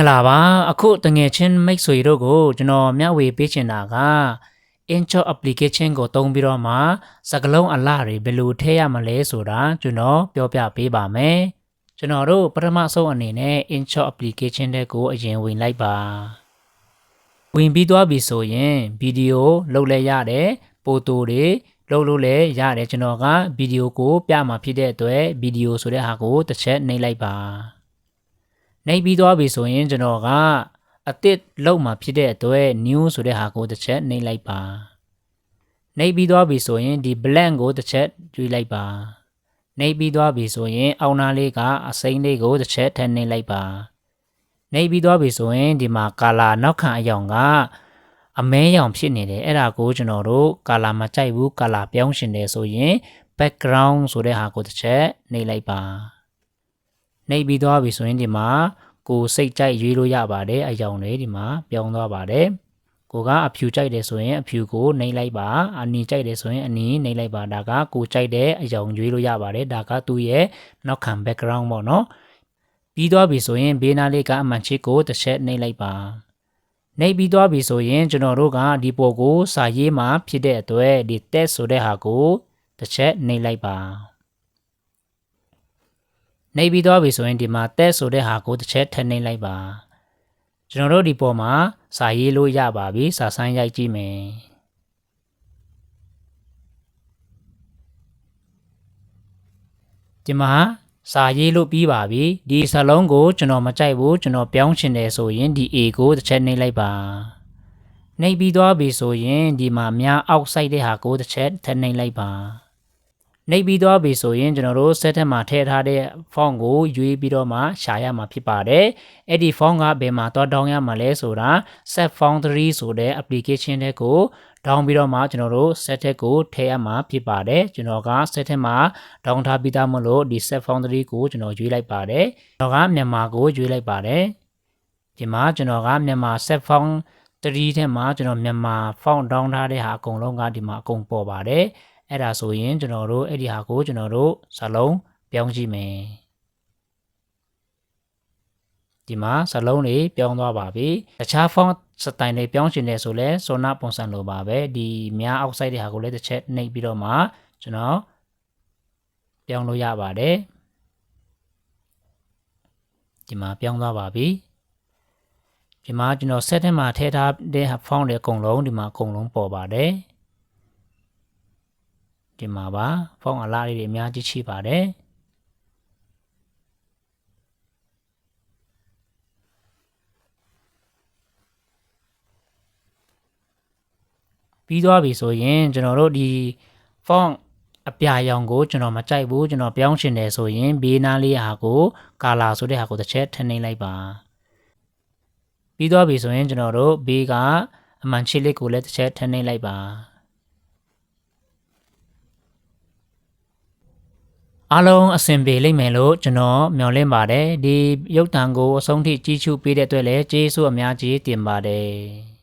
င်္ဂလာပါအခုတငယ်ချင်းမိတ်ဆွေတို့ကိုကျွန်တော်မျှဝေပေးချင်တာက Incho application ကိုသုံးပြီးတော့မှစကလုံးအလှတွေဘယ်လိုထည့်ရမလဲဆိုတာကျွန်တော်ပြောပြပေးပါမယ်ကျွန်တော်တို့ပထမဆုံးအနေနဲ့ Incho application တဲ့ကိုအရင်ဝင်လိုက်ပါဝင်ပြီးသွားပြီဆိုရင်ဗီဒီယိုလုပ်လဲရတယ်ပိုတိုတွေလုပ်လို့လည်းရတယ်ကျွန်တော်ကဗီဒီယိုကိုပြမှာဖြစ်တဲ့အတွက်ဗီဒီယိုဆိုတဲ့ဟာကိုတစ်ချက်နှိပ်လိုက်ပါ နှိပ်ပြီးသွားပြီဆိုရင်ကျွန်တော်ကအတစ်လောက်မှာဖြစ်တဲ့အတွက် new ဆိုတဲ့ဟာကိုတစ်ချက်နှိပ်လိုက်ပါနှိပ်ပြီးသွားပြီဆိုရင်ဒီ blank ကိုတစ်ချက်ရွေးလိုက်ပါနှိပ်ပြီးသွားပြီဆိုရင် အောင်းနာလေးကအစိမ်းလေးကိုတစ်ချက်ထည့်နှိပ်လိုက်ပါနှိပ်ပြီးသွားပြီဆိုရင်ဒီမှာ color နောက်ခံအယောင်ကအမဲရောင်ဖြစ်နေတယ်အဲ့ဒါကိုကျွန်တော်တို့ color မကြိုက်ဘူး color ပြောင်းရှင်တယ်ဆိုရင် background ဆိုတဲ့ဟာကိုတစ်ချက်နှိပ်လိုက်ပါ နှိပ်ပြီးသွားပြီဆိုရင်ဒီမှာကိုစိတ်ကြိုက်ရွေးလို့ရပါတယ်အယောင်တွေဒီမှာပြောင်းသွားပါတယ်ကိုကအဖြူကြိုက်တယ်ဆိုရင်အဖြူကိုနှိပ်လိုက်ပါအနီကြိုက်တယ်ဆိုရင်အနီနှိပ်လိုက်ပါဒါကကိုကြိုက်တဲ့အယောင်ရွေးလို့ရပါတယ်ဒါကသူ့ရဲ့နောက်ခံ background ပေါ့နော်ပြီးသွားပြီဆိုရင်ဘေးနားလေးကအမှန်ချစ်ကိုတစ်ချက်နှိပ်လိုက်ပါနှိပ်ပြီးသွားပြီဆိုရင်ကျွန်တော်တို့ကဒီပေါ်ကိုစာရေးမှာဖြစ်တဲ့အတွက်ဒီ test ဆိုတဲ့ဟာကိုတစ်ချက်နှိပ်လိုက်ပါ နှိပ်ပြီးသွားပြီဆိုရင်ဒီမှာ test ဆိုတဲ့ဟာကိုတစ်ချက်ထည့်နှိပ်လိုက်ပါကျွန်တော်တို့ဒီပေါ်မှာစာရေးလို့ရပါပြီစာဆိုင်းရိုက်ကြည့်မယ်ဒီမှာစာရေးလို့ပြီးပါပြီဒီစာလုံးကိုကျွန်တော်မကြိုက်ဘူးကျွန်တော်ပြောင်းချင်တယ်ဆိုရင်ဒီ A ကိုတစ်ချက်နှိပ်လိုက်ပါနှိပ်ပြီးသွားပြီဆိုရင်ဒီမှာများအောက်ဆိုင်တဲ့ဟာကိုတစ်ချက်ထည့်နှိပ်လိုက်ပါ နှိပ်ပြီးသွားပြီဆိုရင်ကျွန်တော်တို့ set ထက်မှာထည့်ထားတဲ့ font ကိုရွေးပြီးတော့မှရှာရမှာဖြစ်ပါတယ်အဲ့ဒီ font ကဘယ်မှာတော့ down ရမှာလဲဆိုတာ set foundry ဆိုတဲ့ application တဲ့ကို down ပြီးတော့မှကျွန်တော်တို့ set ထက်ကိုထည့်ရမှာဖြစ်ပါတယ်ကျွန်တော်က set ထက်မှာ down ထားပြီးသားမလို့ဒီ set foundry ကိုကျွန်တော်ရွေးလိုက်ပါတယ်ကျွန်တော်ကမြန်မာကိုရွေးလိုက်ပါတယ်ဒီမှာကျွန်တော်ကမြန်မာ set font 3ထဲမှာကျွန်တော်မြန်မာ font down ထားတဲ့ဟာအကုန်လုံးကဒီမှာအကုန်ပေါ်ပါတယ် အဲ့ဒါဆိုရင်ကျွန်တော်တို့အဲ့ဒီဟာကိုကျွန်တော်တို့ဇလုံးပြောင်းကြည့်မယ်ဒီမှာဇလုံးတွေပြောင်းသွားပါပြီတခြား font စတိုင်တွေပြောင်းရှင်တယ်ဆိုလဲဆိုနာပုံစံလိုပါပဲဒီများအောက်ဆိုင်တဲ့ဟာကိုလည်းတစ်ချက်နှိပ်ပြီးတော့မှကျွန်တော်ပြောင်းလို့ရပါတယ်ဒီမှာပြောင်းသွားပါပြီဒီမှာကျွန်တော် set ထဲမှာထည့်ထားတဲ့ font တွေအကုန်လုံးဒီမှာအကုန်လုံးပေါ်ပါတယ် ဒီမှာပါဖုန်းအလားလေးတွေအများကြီးရှိပါတယ်ပြီးသွားပြီဆိုရင်ကျွန်တော်တို့ဒီဖုန်းအပြာရောင်ကိုကျွန်တော်မကြိုက်ဘူးကျွန်တော်ပြောင်းရှင်တယ်ဆိုရင်ဘေးနားလေးဟာကိုကာလာဆိုတဲ့ဟာကိုတစ်ချက်ထည့်နေလိုက်ပါပြီးသွားပြီဆိုရင်ကျွန်တော်တို့ဘေးကအမှန်ချစ်လေးကိုလည်းတစ်ချက်ထည့်နေလိုက်ပါ အားလုံးအဆင်ပြေလိမ့်မယ်လို့ကျွန်တော်မျှော်လင့်ပါတယ်ဒီရုပ်တံကိုအဆုံးထိကြီးစုပေးတဲ့အတွက်လည်းကျေးဇူးအများကြီးတင်ပါတယ်